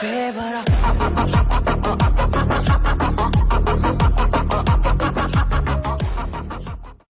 ఫేవరా